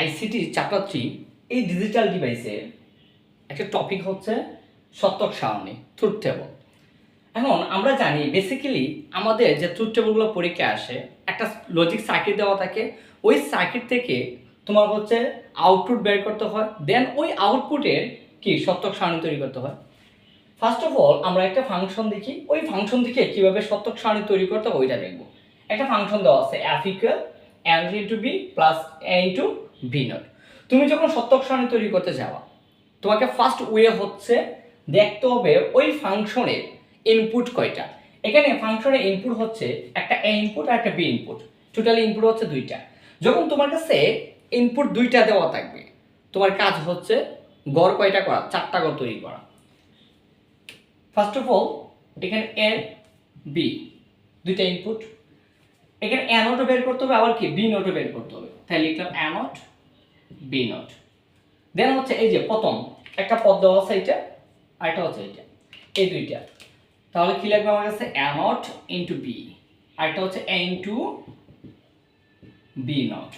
ICT chapter three এই digital ডিভাইসের একটা টপিক হচ্ছে সত্যক সারণী ট্রুথ টেবল এখন আমরা জানি বেসিক্যালি আমাদের যে ট্রুথ টেবলগুলো পরীক্ষায় আসে, একটা লজিক সার্কিট দেওয়া থাকে, ওই সার্কিট থেকে তোমার হচ্ছে আউটপুট বের করতে হয় দেন ওই আউটপুটের কি সত্যক সারণী তৈরি করতে হয়। ফার্স্ট অফ অল আমরা একটা ফাংশন দেখি, ওই ফাংশন থেকে কীভাবে সত্যক সারণী তৈরি করতে হয়, ওইটা দেখব। একটা ফাংশন দেওয়া আছে F equal N into B plus A into B not তুমি যখন সত্যক সারণী তৈরি করতে যাওয়া তোমাকে ফার্স্ট ওয়ে হচ্ছে দেখতে হবে ওই ফাংশনের ইনপুট কয়টা। এখানে ফাংশনের ইনপুট হচ্ছে একটা এ ইনপুট আর একটা বি ইনপুট টোটালি ইনপুট হচ্ছে দুইটা। যখন তোমার কাছে ইনপুট দুইটা দেওয়া থাকবে, তোমার কাজ হচ্ছে গড় কয়টা করা, চারটা গড় তৈরি করা। ফার্স্ট অফ অল এখানে এ বি দুইটা ইনপুট এখানে এ নোটও বের করতে হবে, আবার কি? বি নোটও বের করতে হবে। তাই লিখলাম A not B not then হচ্ছে এই যে প্রথম, একটা পদ দেওয়া আছে এইটা আর একটা হচ্ছে এইটা, এই দুইটা। তাহলে কি লাগবে আমার কাছে? এ নট ইন্টু বি আরেকটা হচ্ছে A into B not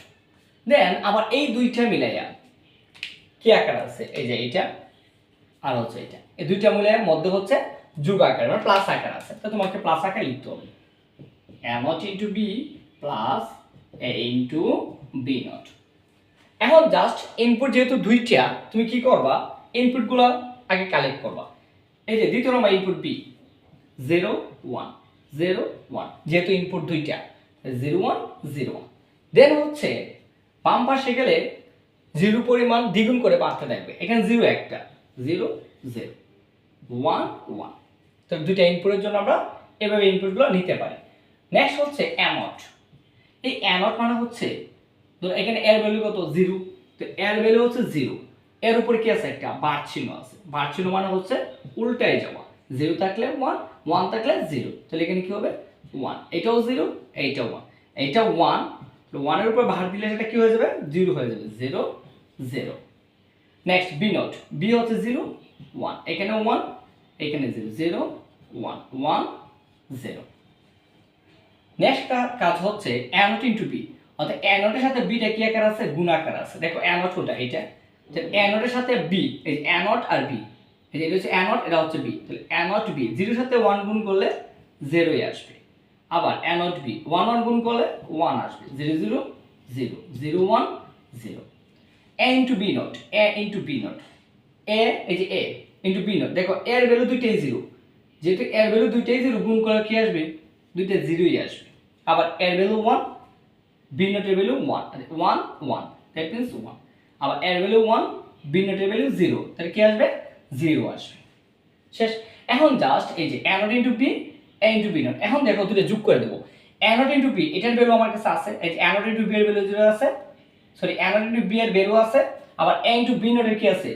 then আবার এই দুইটা মিলাইয়া কি আকার আছে? এই যে এইটা আর হচ্ছে এটা এই দুইটা মিলে মধ্যে হচ্ছে যুগ আকার মানে প্লাস আকার আছে। তো তোমাকে প্লাস আকার লিখতে হবে। A not into B plus A into B not এখন জাস্ট ইনপুট যেহেতু দুইটা, তুমি কি করবা? ইনপুটগুলো আগে কালেক্ট করবা। এই যে দ্বিতীয় number input B zero one zero one যেহেতু ইনপুট দুইটা zero one zero one then হচ্ছে, বাম পাশে গেলে জিরো পরিমাণ দ্বিগুণ করে বাড়তে থাকবে। এখানে জিরো একটা জিরো জিরো ওয়ান ওয়ান তো দুইটা ইনপুটের জন্য আমরা এভাবে ইনপুটগুলো নিতে পারি। নেক্সট হচ্ছে অ্যামট এই অ্যানট মানে হচ্ছে ধরো এখানে এর ভ্যালু কত? জিরো তো এর ভ্যালু হচ্ছে জিরো এর উপরে কি আছে? একটা বার আছে। বার মানে হচ্ছে উল্টায় যাওয়া। জিরো থাকলে ওয়ান ওয়ান থাকলে জিরো তাহলে এখানে কি হবে? ওয়ান এটাও জিরো এইটাও ওয়ান এইটা ওয়ান ওয়ানের উপর ভার দিলে এটা কি হয়ে যাবে? জিরো হয়ে যাবে। Zero zero next B not B হচ্ছে জিরো ওয়ান এখানে ওয়ান এখানে zero zero one one zero next কাজ হচ্ছে অ্যানোট ইন্টু বি অর্থাৎ অ্যানোটের সাথে বিটা কি আকার আছে? গুণাকার আছে। দেখো অ্যানোট ওটা এটা অ্যানোটের সাথে বি এই অ্যানোট আর বি এই যে এটা হচ্ছে অ্যানোট এটা হচ্ছে বি তাহলে অ্যানোট বি জিরোর সাথে ওয়ান গুণ করলে জিরোই আসবে। আবার অ্যানোট বি ওয়ান ওয়ান গুণ করলে ওয়ান আসবে। Zero zero zero zero one zero A into B not A into B not A এই যে এ ইন্টু বি নট দেখো এর ভ্যালু দুইটাই জিরো যেহেতু এর ভ্যালু দুইটাই জিরো গুণ করলে কি আসবে? দুইটা জিরোই আসবে। আবার এর value one B নটের value one one one that means one আবার এর ভ্যালু ওয়ান বি নটের ভ্যালু জিরো তাহলে কি আসবে? জিরো আসবে। শেষ। এখন জাস্ট এই যে A not into B A into B not এখন দেখো দুটো যোগ করে দেবো। অ্যানোড ইন্টু বি এটার ভ্যালু আমার কাছে আছে। এই যে অ্যানোড ইন্টু বি এর ভ্যালু জিরো আছে sorry A not into B এর ভ্যালু আছে, আবার এ ইন্টু বি নটের কি আছে?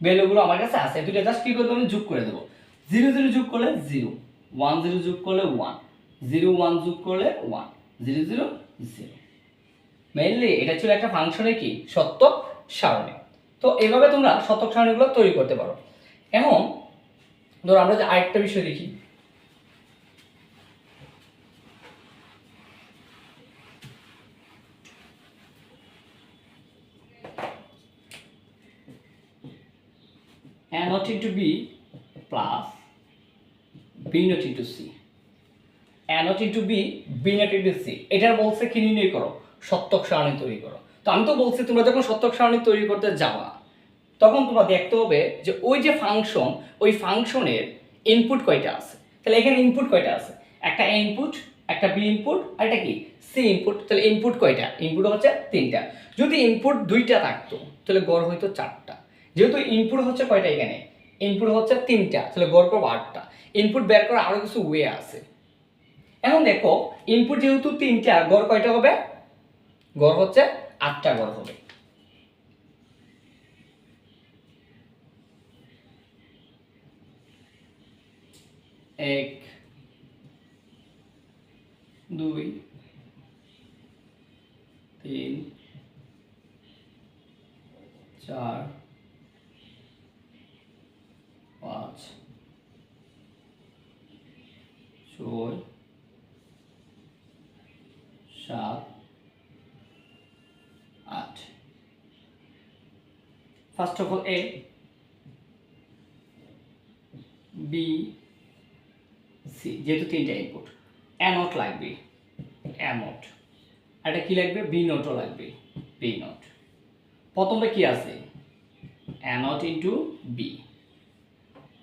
ভ্যালুগুলো আমার কাছে আছে। দুটো জাস্ট কি করে দেবো যোগ করে দেবো। জিরো জিরো যোগ করলে জিরো ওয়ান জিরো যোগ করলে ওয়ান জিরো ওয়ান যোগ করলে one zero zero zero mainly এটা ছিল একটা ফাংশনের কি? সত্যক সারণী। তো এইভাবে তোমরা সত্যক সারণীগুলো তৈরি করতে পারো। এখন ধরো আমরা যে আরেকটা বিষয় দেখি। a not into b plus b not into c a not into b b not into c এটার বলছে কি নির্ণয় করো? সত্যক সারণী তৈরি করো। তো আমি তো বলছি, তোমরা যখন সত্যক সারণী তৈরি করতে যাওয়া তখন তোমরা দেখতে হবে যে ওই যে ফাংশন ওই ফাংশনের ইনপুট কয়টা আছে? তাহলে এখানে ইনপুট কয়টা আছে? একটা ইনপুট একটা বি ইনপুট আর একটা কি? সি ইনপুট তাহলে ইনপুট কয়টা? ইনপুট হচ্ছে তিনটা। যদি ইনপুট দুইটা থাকতো, তাহলে গড় হইতো চারটা। যেহেতু ইনপুট হচ্ছে কয়টা এখানে? ইনপুট হচ্ছে তিনটা, তাহলে গড় করব আটটা। ইনপুট বের করার আরও কিছু ওয়ে আছে। এখন দেখো ইনপুট যেহেতু তিনটা, গড় কয়টা হবে? গড় হচ্ছে আটটা গড় হবে। এক দুই তিন চার পাঁচ ছয় সাত আট first of all A B C যেহেতু তিনটা ইনপুট অ্যানট লাগবে। অ্যানট এটা কি লাগবে? বি নোটও লাগবে। বি নোট প্রথমটা কি আছে? অ্যানট ইন্টু বি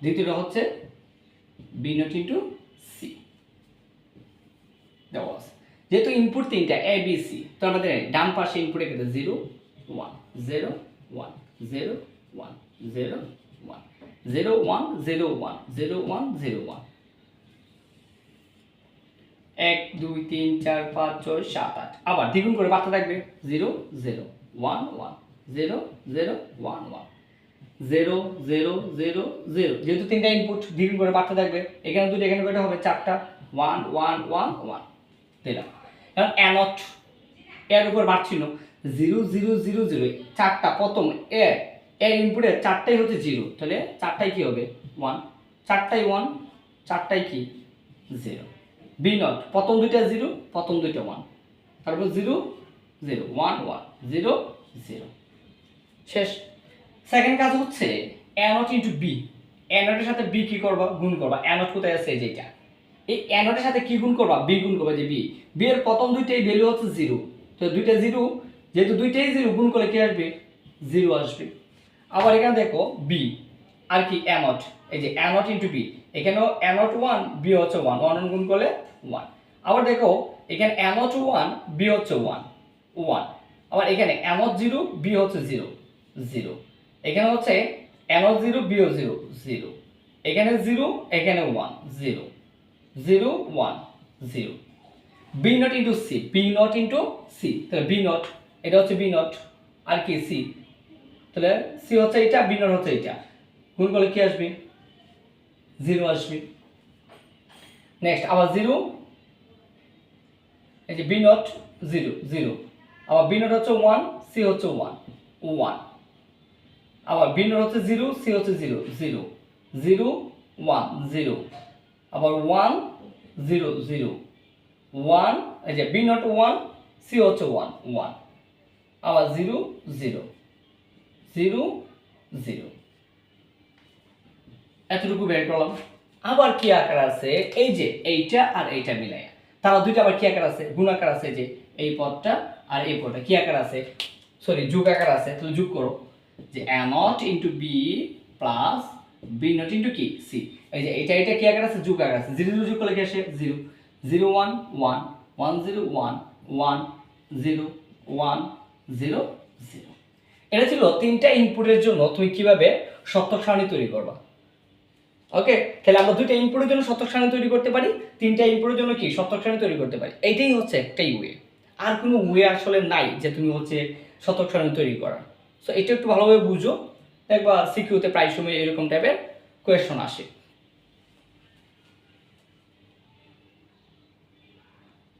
দ্বিতীয়টা হচ্ছে বি নোট ইন্টু সি দেওয়া আছে যেহেতু ইনপুট তিনটা এ বি সি তো আমাদের ডান পাশে ইনপুটে কিন্তু zero one zero one zero one zero one zero one zero one zero one zero one এক, দুই, তিন, চার, পাঁচ, ছয়, সাত, আট। আবার দ্বিগুণ করে বার্তা থাকবে। Zero zero one one zero zero one one zero zero zero zero যেহেতু তিনটা ইনপুট দ্বিগুণ করে বার্তা থাকবে, এখানে দুটো এখানে কয়টা হবে? চারটা। ওয়ান ওয়ান ওয়ান ওয়ান দিলাম অ্যানট এর উপর বাড়ছিল জিরো জিরো জিরো জিরো চারটা, প্রথম এ এর ইনপুটে চারটাই হচ্ছে জিরো। তাহলে চারটাই কি হবে? ওয়ান চারটাই ওয়ান চারটাই কি? জিরো বি নট প্রথম দুইটা জিরো প্রথম দুইটা ওয়ান তারপর zero zero one one zero zero শেষ। সেকেন্ড কাজ হচ্ছে অ্যানট ইন্টু বি অ্যানটের সাথে বি কি করবা? গুণ করবা। অ্যানট কোথায় আছে? যেটা এই অ্যানটের সাথে কি গুণ করবা? বি গুণ করবা যে বি বি এর প্রথম দুইটাই ভ্যালু হচ্ছে জিরো তো দুইটা জিরো যেহেতু দুইটাই জিরো গুণ করলে কি আসবে? জিরো আসবে। আবার এখানে দেখো বি আর কি অ্যানট এই যে অ্যানট ইন্টু বি এখানেও অ্যানট ওয়ান বি হচ্ছে ওয়ান ওয়ান গুণ করলে ওয়ান আবার দেখো, এখানে অ্যানট ওয়ান বি হচ্ছে ওয়ান ওয়ান আবার এখানে অ্যানট জিরো বি হচ্ছে জিরো জিরো এখানে হচ্ছে অ্যানট জিরো বি বিও জিরো জিরো এখানে জিরো এখানে one zero zero one zero B not into C B not into C তাহলে বি নট এটা হচ্ছে বি নট, আর কি, সি। তাহলে সি হচ্ছে এটা বি নট হচ্ছে এটা গুণ করলে কি আসবে? জিরো আসবে। নেক্সট আবার জিরো। এই যে বি নট, জিরো জিরো। আবার বি নট হচ্ছে ওয়ান, সি হচ্ছে ওয়ান ওয়ান। আবার বি নট হচ্ছে জিরো, সি হচ্ছে zero zero. Zero, one, zero. আবার ওয়ান, জিরো জিরো। ওয়ান, এই যে বি নট ওয়ান, সি হচ্ছে ওয়ান ওয়ান। আবার জিরো জিরো। Zero zero. এতটুকু বের করলাম। আবার কি আকার আছে? এই যে এইটা আর এইটা মিলাইয়া। তারা দুইটা আবার কি আকার আছে? গুণ আকার আছে যে এই পদটা আর এই পদটা। কি আকার আছে? সরি যুগ আকার আছে। তাহলে যোগ করো। যে A not into B plus B not into কি? সি এই যে এটা এটা কি আকার আছে? যুগ আকার আছে। জিরো জিরো, যোগ করলে কি আসে? Zero. Zero, one one. One, zero, one one, zero, one. Zero zero. এটা ছিল তিনটা ইনপুটের জন্য তুমি কীভাবে সত্যক সারণী তৈরি করবা। ওকে তাহলে আমরা দুইটা ইনপুটের জন্য সত্যক সারণী তৈরি করতে পারি, তিনটা ইনপুটের জন্য কি সত্যক সারণী তৈরি করতে পারি। এইটাই হচ্ছে একটাই ওয়ে আর কোনো ওয়ে আসলে নাই যে তুমি হচ্ছে শতক সারণী তৈরি করার সো এটা একটু ভালোভাবে বুঝো। দেখবা সিকিউতে প্রায় সময় এরকম টাইপের কোয়েশন আসে।